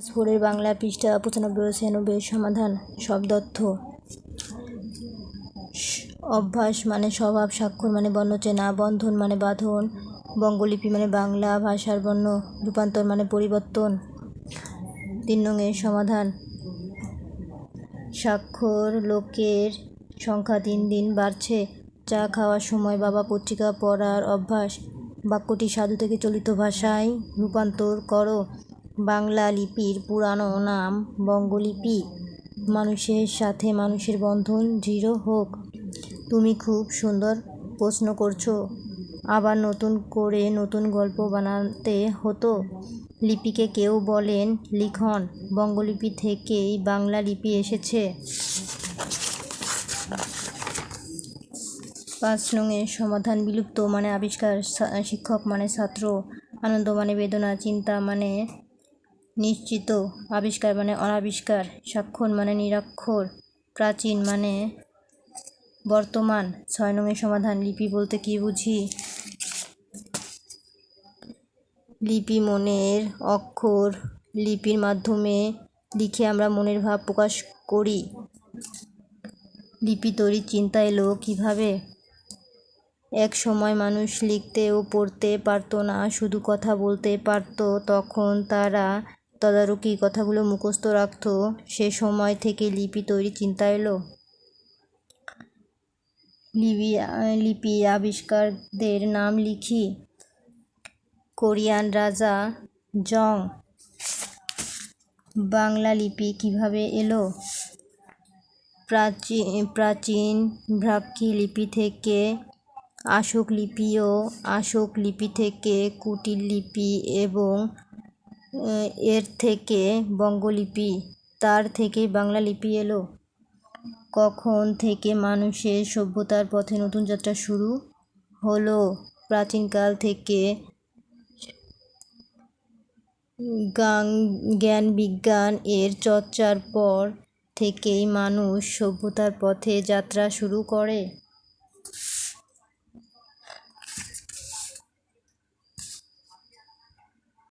ফোরের বাংলা পৃষ্ঠা পঁচানব্বই ছিয়ানব্বই সমাধান স- অভ্যাস মানে স্বভাব, স্বাক্ষর মানে বর্ণ চেনা বন্ধন মানে বাঁধন, বঙ্গলিপি মানে বাংলা ভাষার বর্ণ, রূপান্তর মানে পরিবর্তন। তিন নংয়ের সমাধান। স্বাক্ষর, লোকের সংখ্যা দিন দিন বাড়ছে। চা খাওয়ার সময় বাবা পত্রিকা পড়ার অভ্যাস। বাক্যটি সাধু থেকে চলিত ভাষায় রূপান্তর করো। বাংলা লিপির পুরানো নাম বঙ্গলিপি। মানুষের সাথে মানুষের বন্ধন দৃঢ় হোক। তুমি খুব সুন্দর প্রশ্ন করছ। আবার নতুন করে নতুন গল্প বানাতে হতো। লিপিকে কেউ বলেন লিখন। বঙ্গলিপি থেকেই বাংলা লিপি এসেছে। পাঁচ নংয়ের সমাধান বিলুপ্ত মানে আবিষ্কার শিক্ষক মানে ছাত্র। আনন্দ মানে বেদনা, চিন্তা মানে নিশ্চিত, আবিষ্কার মানে অনাবিষ্কার স্বাক্ষর মানে নিরাক্ষর, প্রাচীন মানে বর্তমান। ছয় নংয়ের সমাধান, লিপি বলতে কি বুঝি? লিপি মনের অক্ষর, লিপির মাধ্যমে লিখে আমরা মনের ভাব প্রকাশ করি। লিপি তৈরির চিন্তা এলো কীভাবে? এক সময় মানুষ লিখতে ও পড়তে পারতো না, শুধু কথা বলতে পারতো, তখন তারা তদারকি কথাগুলো মুখস্থ রাখতো, সে সময় থেকে লিপি তৈরি চিন্তা এলো। লিপি লিপি আবিষ্কারদের নাম লিখি। কোরিয়ান রাজা জং। বাংলা লিপি কীভাবে এলো? প্রাচীন প্রাচীন ব্রাহ্মী লিপি থেকে আশোক লিপি ও আশোক লিপি থেকে কুটিল লিপি এবং এর থেকে বঙ্গলিপি, তার থেকে বাংলা লিপি এলো। কখন থেকে মানুষের সভ্যতার পথে নতুন যাত্রা শুরু হলো? প্রাচীনকাল থেকে জ্ঞান বিজ্ঞান এর চর্চার পর থেকেই মানুষ সভ্যতার পথে যাত্রা শুরু করে।